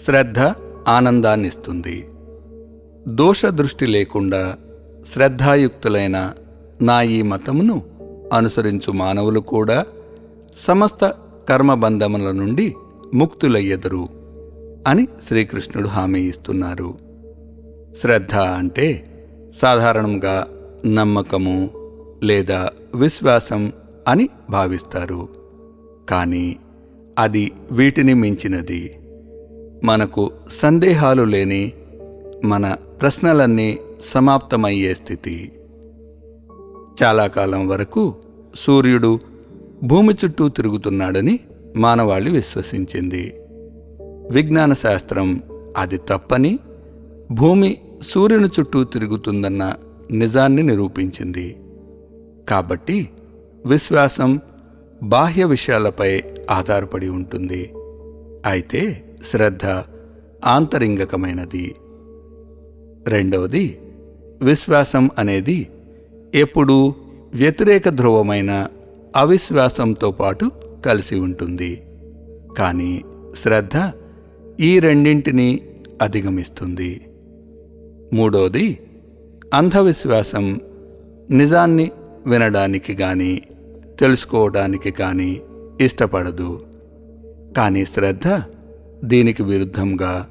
శ్రద్ధ ఆనందాన్నిస్తుంది. దోషదృష్టి లేకుండా శ్రద్ధాయుక్తులైన నా ఈ మతమును అనుసరించు మానవులు కూడా సమస్త కర్మబంధముల నుండి ముక్తులయ్యెదరు అని శ్రీకృష్ణుడు హామీ ఇస్తున్నారు. శ్రద్ధ అంటే సాధారణంగా నమ్మకము లేదా విశ్వాసం అని భావిస్తారు. కానీ అది వీటిని మించినది. మనకు సందేహాలు లేని మన ప్రశ్నలన్నీ సమాప్తమయ్యే స్థితి. చాలా కాలం వరకు సూర్యుడు భూమి చుట్టూ తిరుగుతున్నాడని మానవాళి విశ్వసించింది. విజ్ఞాన శాస్త్రం అది తప్పని భూమి సూర్యుని చుట్టూ తిరుగుతుందన్న నిజాన్ని నిరూపించింది. కాబట్టి విశ్వాసం బాహ్య విషయాలపై ఆధారపడి ఉంటుంది. అయితే శ్రద్ధ ఆంతరింగకమైనది. రెండవది విశ్వాసం అనేది ఎప్పుడూ వ్యతిరేక ధ్రువమైన అవిశ్వాసంతో పాటు కలిసి ఉంటుంది. కానీ శ్రద్ధ ఈ రెండింటినీ అధిగమిస్తుంది. మూడోది అంధవిశ్వాసం నిజాన్ని వినడానికి కానీ తెలుసుకోవడానికి కానీ ఇష్టపడదు. కానీ శ్రద్ధ దీనికి విరుద్ధంగా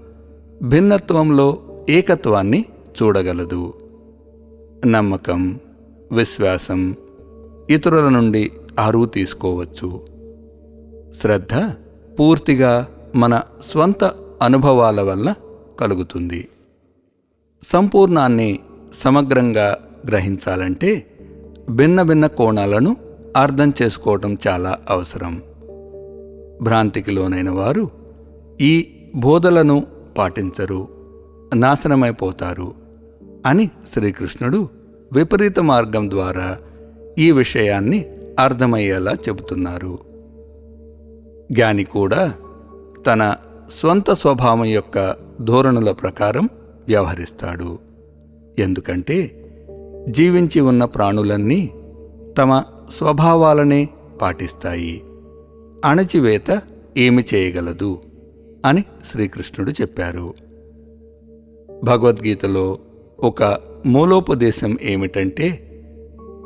భిన్నత్వంలో ఏకత్వాన్ని చూడగలదు. నమ్మకం విశ్వాసం ఇతరుల నుండి అరువు తీసుకోవచ్చు. శ్రద్ధ పూర్తిగా మన స్వంత అనుభవాల వల్ల కలుగుతుంది. సంపూర్ణాన్ని సమగ్రంగా గ్రహించాలంటే భిన్న భిన్న కోణాలను అర్థం చేసుకోవటం చాలా అవసరం. భ్రాంతికి లోనైన వారు ఈ బోధలను పాటించరు నాశనమైపోతారు అని శ్రీకృష్ణుడు విపరీత మార్గం ద్వారా ఈ విషయాన్ని అర్థమయ్యేలా చెబుతున్నారు. జ్ఞాని కూడా తన స్వంత స్వభావం యొక్క ధోరణుల ప్రకారం వ్యవహరిస్తాడు. ఎందుకంటే జీవించి ఉన్న ప్రాణులన్నీ తమ స్వభావాలనే పాటిస్తాయి. అణచివేత ఏమి చేయగలదు. అని శ్రీకృష్ణుడు చెప్పారు. భగవద్గీతలో ఒక మూలోపదేశం ఏమిటంటే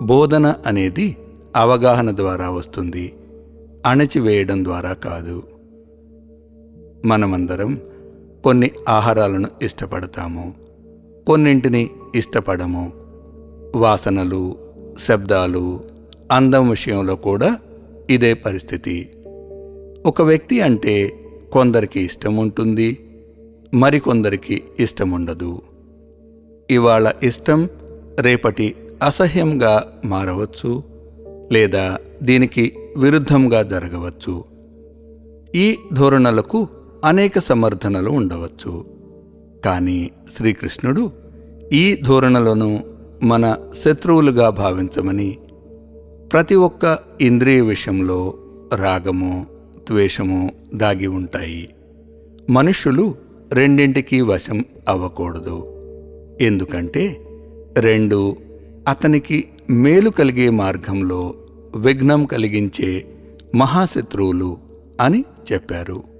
బోధన అనేది అవగాహన ద్వారా వస్తుంది అణచివేయడం ద్వారా కాదు. మనమందరం కొన్ని ఆహారాలను ఇష్టపడతాము కొన్నింటిని ఇష్టపడము వాసనలు శబ్దాలు అందం విషయంలో కూడా ఇదే పరిస్థితి. ఒక వ్యక్తి అంటే కొందరికి ఇష్టం ఉంటుంది మరికొందరికి ఇష్టం ఉండదు ఇవాళ ఇష్టం రేపటి అసహ్యంగా మారవచ్చు లేదా దీనికి విరుద్ధంగా జరగవచ్చు. ఈ ధోరణులకు అనేక సమర్థనలు ఉండవచ్చు. కానీ శ్రీకృష్ణుడు ఈ ధోరణులను మన శత్రువులుగా భావించమని ప్రతి ఒక్క ఇంద్రియ విషయంలో రాగము ద్వేషము దాగి ఉంటాయి. మనుష్యులు రెండింటికి వశం అవ్వకూడదు. ఎందుకంటే రెండు అతనికి మేలు కలిగే మార్గంలో విఘ్నం కలిగించే మహాశత్రువులు అని చెప్పారు.